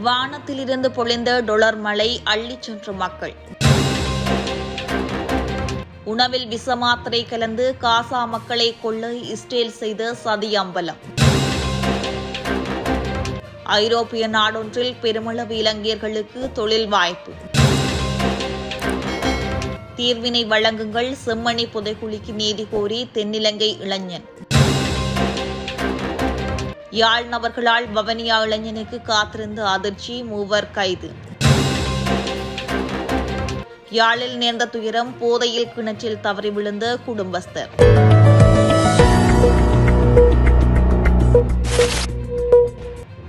வானத்திலிருந்து பொழிந்த டொலர் மழை அள்ளிச் சென்ற மக்கள். உணவில் விஷமாத்திரை கலந்து காசா மக்களை கொள்ள இஸ்ரேல் செய்த சதி அம்பலம். ஐரோப்பிய நாடொன்றில் பெருமளவு இலங்கையர்களுக்கு தொழில் வாய்ப்பு. தீர்வினை வழங்குங்கள் செம்மணி புதைக்குழிக்கு நீதி கோரி தென்னிலங்கை இளைஞன். யாழ் நபர்களால் வவனியா இளைஞனுக்கு காத்திருந்த அதிர்ச்சி மூவர் கைது. யாழில் நேர்ந்த துயரம் போதையில் கிணற்றில் தவறி விழுந்த குடும்பஸ்தர்.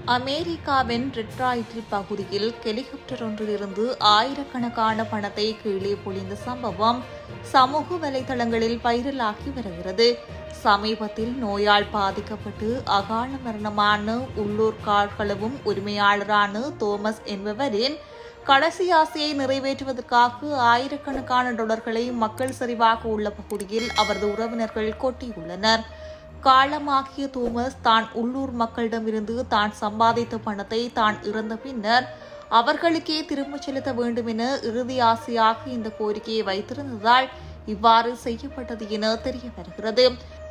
அமெரிக்காவின் டெட்ராய்டில் பகுதியில் ஹெலிகாப்டர் ஒன்றிலிருந்து ஆயிரக்கணக்கான பணத்தை கீழே பொழிந்த சம்பவம் சமூக வலைதளங்களில் வைரலாகி வருகிறது. சமீபத்தில் நோயால் பாதிக்கப்பட்டு அகால மரணமான உள்ளூர் கார்களவும் உரிமையாளரான தோமஸ் என்பவரின் கடைசி ஆசையை நிறைவேற்றுவதற்காக ஆயிரக்கணக்கான டாலர்களை மக்கள் சரிவாக உள்ள பகுதியில் அவரது உறவினர்கள் கொட்டியுள்ளனர். காலமாகிய தோமஸ் தான் உள்ளூர் மக்களிடமிருந்து தான் சம்பாதித்த பணத்தை தான் இறந்த பின்னர் அவர்களுக்கே திரும்பச் செலுத்த வேண்டும் என இறுதி ஆசையாக இந்த கோரிக்கையை வைத்திருந்ததால் இவ்வாறு செய்யப்பட்டது என தெரிய வருகிறது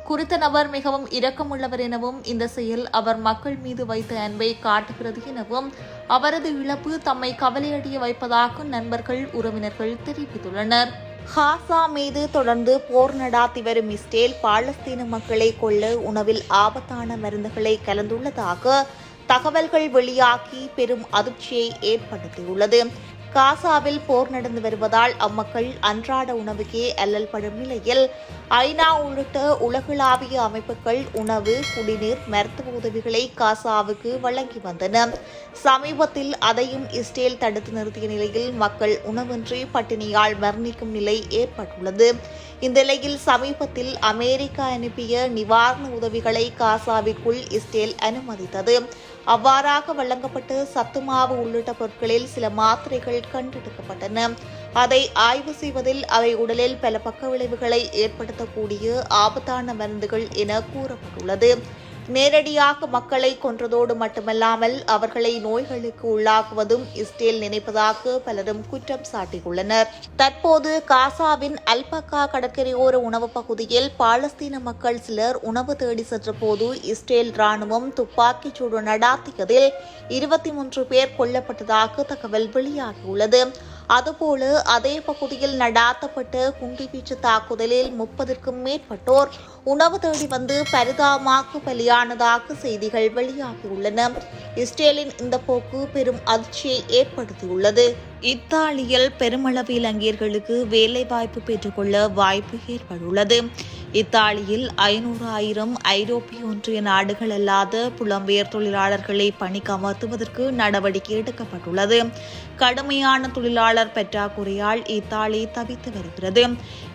குறித்த நபர் மிகவும் இரக்கமுள்ளவர் எனவும் இந்த செயல் அவர் மக்கள் மீது வைத்த அன்பை காட்டுகிறது எனவும் அவரது இழப்பு தம்மை கவலையடைய வைப்பதாக நண்பர்கள் உறவினர்கள் தெரிவித்துள்ளனர். ஹாசா மீது தொடர்ந்து போர் நடாத்தி வரும் இஸ்ரேல் பாலஸ்தீன மக்களை கொள்ள உணவில் ஆபத்தான மருந்துகளை கலந்துள்ளதாக தகவல்கள் வெளியாகி பெரும் அதிர்ச்சியை ஏற்படுத்தியுள்ளது. காசாவில் போர் நடந்து வருவதால் அம்மக்கள் அன்றாட உணவுக்கே அல்லல் படும் நிலையில் ஐநா உள்ளிட்ட உலகளாவிய அமைப்புகள் உணவு குடிநீர் மருத்துவ உதவிகளை காசாவுக்கு வழங்கி வந்தன. சமீபத்தில் அதையும் இஸ்ரேல் தடுத்து நிறுத்திய நிலையில் மக்கள் உணவின்றி பட்டினியால் மரணிக்கும் நிலை ஏற்பட்டுள்ளது. இந்த நிலையில் சமீபத்தில் அமெரிக்கா அனுப்பிய நிவாரண உதவிகளை காசாவிற்குள் இஸ்ரேல் அனுமதித்தது. அவ்வாறாக வழங்கப்பட்ட சத்துமாவு உள்ளிட்ட பொருட்களில் சில மாத்திரைகள் கண்டெடுக்கப்பட்டன. அதை ஆய்வு செய்வதில் அவை உடலில் பல பக்க விளைவுகளை ஏற்படுத்தக்கூடிய ஆபத்தான மருந்துகள் என கூறப்பட்டுள்ளது. நேரடியாக மக்களை கொன்றதோடு மட்டுமல்லாமல் அவர்களை நோய்களுக்கு உள்ளாக்குவதும் இஸ்ரேல் நினைப்பதாக பலரும் குற்றம் சாட்டியுள்ளனர். தற்போது காசாவின் அல்பக்கா கடற்கரையோர உணவுப் பகுதியில் பாலஸ்தீன மக்கள் சிலர் உணவு தேடி சென்றபோது இஸ்ரேல் ராணுவம் துப்பாக்கிச் சூடு நடாத்தியதில் இருபத்தி மூன்று பேர் கொல்லப்பட்டதாக தகவல் வெளியாகியுள்ளது. அதுபோல அதே பகுதியில் நடாத்தப்பட்ட குண்டுவீச்சு தாக்குதலில் முப்பதற்கும் மேற்பட்டோர் உணவு தேடி வந்து பரிதாபமாக பலியானதாக செய்திகள் வெளியாகியுள்ளன. இஸ்ரேலின் இந்த போக்கு பெரும் அதிர்ச்சியை ஏற்படுத்தியுள்ளது. இத்தாலியில் பெருமளவு இலங்கையர்களுக்கு வேலைவாய்ப்பு பெற்றுக்கொள்ள வாய்ப்பு ஏற்பட்டுள்ளது. இத்தாலியில் ஐநூறு ஆயிரம் ஐரோப்பிய ஒன்றிய நாடுகள் அல்லாத புலம்பெயர் தொழிலாளர்களை பணிக்கு அமர்த்துவதற்கு நடவடிக்கை எடுக்கப்பட்டுள்ளது. கடுமையான தொழிலாளர் பற்றாக்குறையால் இத்தாலி தவித்து வருகிறது.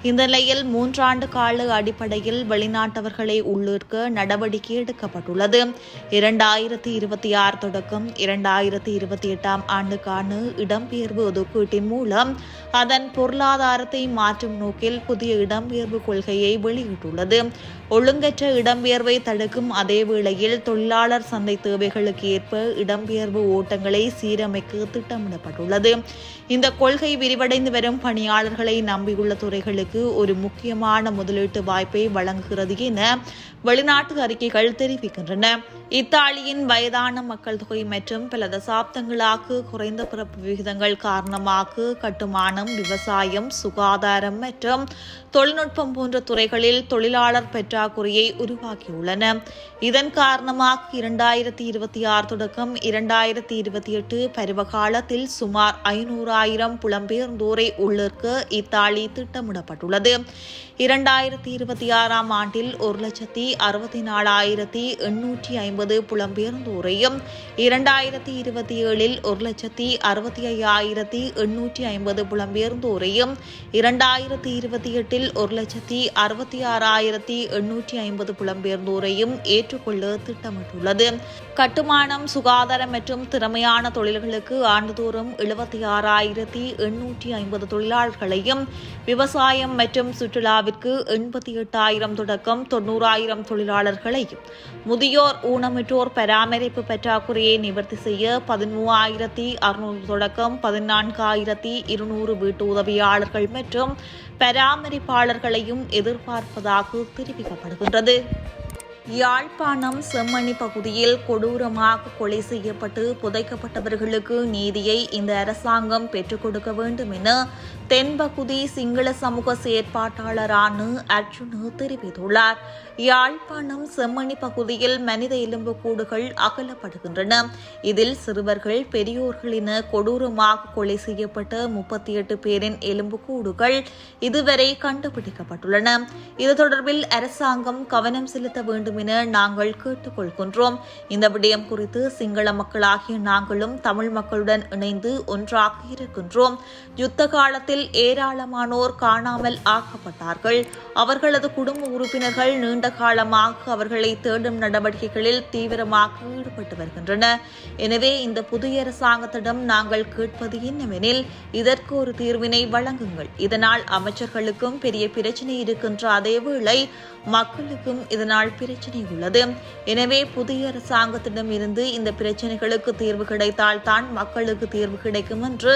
இந்த நிலையில் மூன்றாண்டு கால அடிப்படையில் வெளிநாட்டவர்களை உள்ளிருக்க நடவடிக்கை எடுக்கப்பட்டுள்ளது. இரண்டாயிரத்தி இருபத்தி ஆறு தொடக்கம் இரண்டாயிரத்தி இருபத்தி எட்டாம் ஆண்டுக்கான இடம்பெயர்வு ஒதுக்கீட்டின் மூலம் அதன் பொருளாதாரத்தை மாற்றும் நோக்கில் புதிய இடம்பெயர்வு கொள்கையை வெளியிட்டுள்ளது. ஒழுங்கற்ற இடம்பெயர்வை தடுக்கும் அதே வேளையில் தொழிலாளர் சந்தை தேவைகளுக்கு ஏற்ப இடம்பெயர்வு ஓட்டங்களை சீரமைக்க திட்டமிடப்பட்டுள்ளது. இந்த கொள்கை விரிவடைந்து வரும் பணியாளர்களை நம்பியுள்ள துறைகளுக்கு ஒரு முக்கியமான முதலீட்டு வாய்ப்பை வழங்குகிறது என வெளிநாட்டு அறிக்கைகள் தெரிவிக்கின்றன. இத்தாலியின் வயதான மக்கள் தொகை மற்றும் பல தசாப்தங்களாக குறைந்த பிறப்பு விகிதங்கள் காரணமாக கட்டுமானம் விவசாயம் சுகாதாரம் மற்றும் தொழில்நுட்பம் போன்ற துறைகளில் தொழிலாளர் பற்றாக்குறையை உருவாக்கியுள்ளன. இதன் காரணமாக இரண்டாயிரத்தி இருபத்தி ஆறு தொடக்கம் இரண்டாயிரத்தி இருபத்தி எட்டு பருவகாலத்தில் சுமார் ஐநூறாயிரம் புலம்பெயர்ந்தோரை உள்ளிருக்க இத்தாலி திட்டமிடப்பட்டுள்ளது. இரண்டாயிரத்தி இருபத்தி ஆறாம் ஆண்டில் ஒரு லட்சத்தி அறுபத்தி நாலாயிரத்தி எண்ணூற்றி ஐம்பது புலம்பெயர்ந்தோரையும் இரண்டாயிரத்தி இருபத்தி ஏழில் ஒரு லட்சத்தி அறுபத்தி ஐயாயிரத்தி எண்ணூற்றி ஐம்பது புலம் புலம்பெயர்ந்தோரையும் இரண்டாயிரத்தி இருபத்தி எட்டில் ஒரு லட்சத்தி அறுபத்தி ஆறாயிரத்தி எண்ணூற்றி ஐம்பது புலம்பெயர்ந்தோரையும் ஏற்றுக்கொள்ள திட்டமிட்டுள்ளது. கட்டுமானம் சுகாதாரம் மற்றும் திறமையான தொழில்களுக்கு ஆண்டுதோறும் எழுபத்தி ஆறாயிரத்தி எண்ணூற்றி ஐம்பது தொழிலாளர்களையும் விவசாயம் மற்றும் சுற்றுலாவிற்கு எண்பத்தி எட்டாயிரம் தொடக்கம் தொண்ணூறாயிரம் தொழிலாளர்களையும் முதியோர் ஊனமுற்றோர் பராமரிப்பு பற்றாக்குறையை நிவர்த்தி செய்ய பதிமூவாயிரத்தி அறுநூறு தொடக்கம் பதினான்காயிரத்தி இருநூறு வீட்டு உதவியாளர்கள் மற்றும் பராமரிப்பாளர்களையும் எதிர்பார்ப்பதாக தெரிவிக்கப்படுகின்றது. யாழ்ப்பாணம் செம்மணி பகுதியில் கொடூரமாக கொலை செய்யப்பட்டு புதைக்கப்பட்டவர்களுக்கு நீதியை இந்த அரசாங்கம் பெற்றுக் கொடுக்க வேண்டும் என தென்பகுதி சிங்கள சமூக செயற்பாட்டாளரான அர்ஜுனு தெரிவித்துள்ளார். யாழ்ப்பாணம் செம்மணி பகுதியில் மனித எலும்புக்கூடுகள் அகலப்படுகின்றன. இதில் சிறுவர்கள் பெரியோர்கள் என கொடூரமாக கொலை செய்யப்பட்ட முப்பத்தி எட்டு பேரின் எலும்புக்கூடுகள் இதுவரை கண்டுபிடிக்கப்பட்டுள்ளன. இது தொடர்பில் அரசாங்கம் கவனம் செலுத்த வேண்டும் என நாங்கள் கேட்டுக்கொள்கின்றோம். இந்த விடயம் குறித்து சிங்கள மக்களாகிய நாங்களும் தமிழ் மக்களுடன் இணைந்து ஒன்றாக இருக்கின்றோம். யுத்த காலத்தில் விபத்தில் ஏராளமானோர் காணாமல் ஆக்கப்பட்டார்கள். அவர்களது குடும்ப உறுப்பினர்கள் நீண்ட காலமாக அவர்களை தேடும் நடவடிக்கைகளில் தீவிரமாக ஈடுபட்டு வருகின்றனர் எனவே இந்த புதிய அரசாங்கத்திடம் நாங்கள் கேட்பது என்னவெனில் இதற்கு ஒரு தீர்வினை வழங்குங்கள். இதனால் அமைச்சர்களுக்கும் பெரிய பிரச்சனை இருக்கின்ற அதேவேளை மக்களுக்கும் இதனால் பிரச்சனை உள்ளது. எனவே புதிய அரசாங்கத்திடம் இருந்து இந்த பிரச்சனைகளுக்கு தீர்வு கிடைத்தால் தான் மக்களுக்கு தீர்வு கிடைக்கும் என்று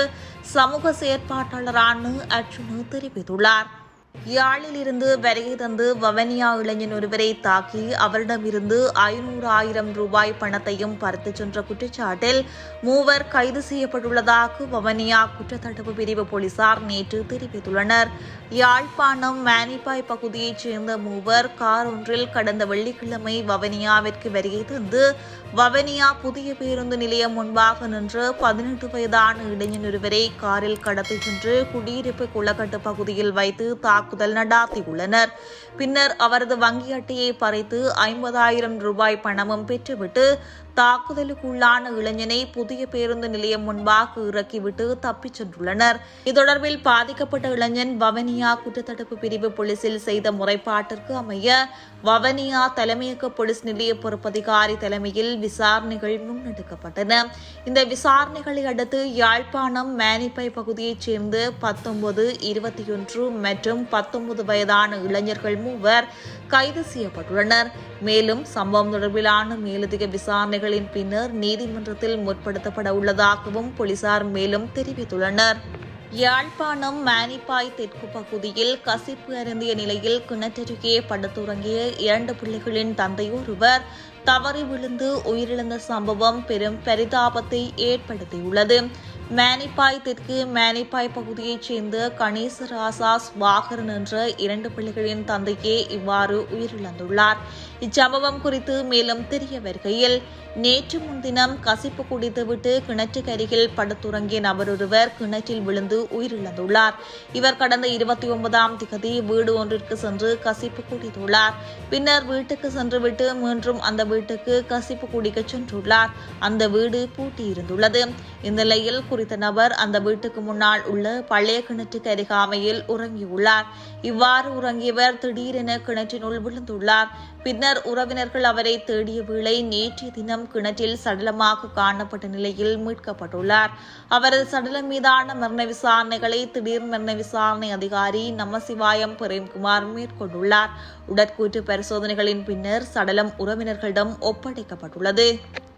சமூக செயற்பாட்டாளரான அர்ஜுனு தெரிவித்துள்ளார். யாழில் இருந்து வருகை தந்து வவனியா இளைஞன் ஒருவரை தாக்கி அவரிடமிருந்து ஐநூறு ஆயிரம் ரூபாய் பணத்தையும் பறித்து சென்ற குற்றச்சாட்டில் மூவர் கைது செய்யப்பட்டுள்ளதாக வவனியா குற்றத்தடுப்பு பிரிவு போலீசார் நேற்று தெரிவித்துள்ளனர். யாழ்ப்பாணம் மேனிப்பாய் பகுதியைச் சேர்ந்த மூவர் கார் ஒன்றில் கடந்த வெள்ளிக்கிழமை வவனியாவிற்கு வருகை தந்து வவனியா புதிய பேருந்து நிலையம் முன்பாக நின்று பதினெட்டு வயதான இளைஞன் ஒருவரை காரில் கடத்தி சென்று குடியிருப்பு குளக்கட்டு பகுதியில் வைத்து தாக்குதல் நடாத்தியுள்ளனர். பின்னர் அவரது வங்கி அட்டையை பறித்து ஐம்பதாயிரம் ரூபாய் பணமும் பெற்றுவிட்டு தாக்குதலுக்குள்ளான இளைஞனை புதிய பேருந்து நிலையம் முன்பாக இறக்கிவிட்டு தப்பிச் சென்றுள்ளனர். இது தொடர்பில் பாதிக்கப்பட்ட இளைஞன் வவனியா குற்றத்தடுப்பு பிரிவு போலீசில் செய்த முறைப்பாட்டிற்கு அமைய வவனியா தலைமையக போலீஸ் நிலைய பொறுப்பதிகாரி தலைமையில் விசாரணைகள் முன்னெடுக்கப்பட்டன. இந்த விசாரணைகளை அடுத்து யாழ்ப்பாணம் மேனிப்பை பகுதியைச் சேர்ந்த பத்தொன்பது இருபத்தி ஒன்று மற்றும் பத்தொன்பது வயதான இளைஞர்கள் மூவர் கைது செய்யப்பட்டுள்ளனர். மேலும் சம்பவம் தொடர்பிலான மேலதிக விசாரணைகளின் பின்னர் நீதிமன்றத்தில் முற்படுத்தப்பட உள்ளதாகவும் போலீசார் மேலும் தெரிவித்துள்ளனர். யாழ்ப்பாணம் மேனிப்பாய் தெற்கு பகுதியில் கசிப்பு அருந்திய நிலையில் கிணற்றருகே படுத்துறங்கிய இரண்டு பிள்ளைகளின் தந்தை ஒருவர் தவறி விழுந்து உயிரிழந்த சம்பவம் பெரும் பரிதாபத்தை ஏற்படுத்தியுள்ளது. மேனிப்பாய் தெற்கு மேனிப்பாய் பகுதியைச் சேர்ந்த கணேசராசா சுபாகரன் என்ற இரண்டு பிள்ளைகளின் தந்தையே இவ்வாறு உயிரிழந்துள்ளார். இச்சம்பவம் குறித்து மேலும் தெரிய வருகையில் நேற்று முன்தினம் கசிப்பு குடித்துவிட்டு கிணற்றுக்கு அருகில் படுத்துறங்கிய நபரொருவர் கிணற்றில் விழுந்து உயிரிழந்துள்ளார். இவர் கடந்த இருபத்தி ஒன்பதாம் திகதி வீடு ஒன்றிற்கு சென்று கசிப்பு குடித்துள்ளார். பின்னர் வீட்டுக்கு சென்றுவிட்டு மீண்டும் அந்த வீட்டுக்கு கசிப்பு குடிக்க சென்றுள்ளார். அந்த வீடு பூட்டியிருந்துள்ளது. இந்த நிலையில் குறித்த நபர் அந்த வீட்டுக்கு முன்னால் உள்ள பழைய கிணற்றுக்கு அருகாமையில் உறங்கியுள்ளார். இவ்வாறு உறங்கியவர் திடீரென கிணற்றினுள் விழுந்துள்ளார். பின்னர் உறவினர்கள் அவரை தேடிய வேளை நேற்றைய தினம் கிணற்றில் சடலமாக காணப்பட்ட நிலையில் மீட்கப்பட்டுள்ளார். அவரது சடலம் மீதான மரண விசாரணைகளை திடீர் மரண விசாரணை அதிகாரி நமசிவாயம் பிரேம்குமார் மேற்கொண்டுள்ளார். உடற்கூற்று பரிசோதனைகளின் பின்னர் சடலம் உறவினர்களிடம் ஒப்படைக்கப்பட்டுள்ளது.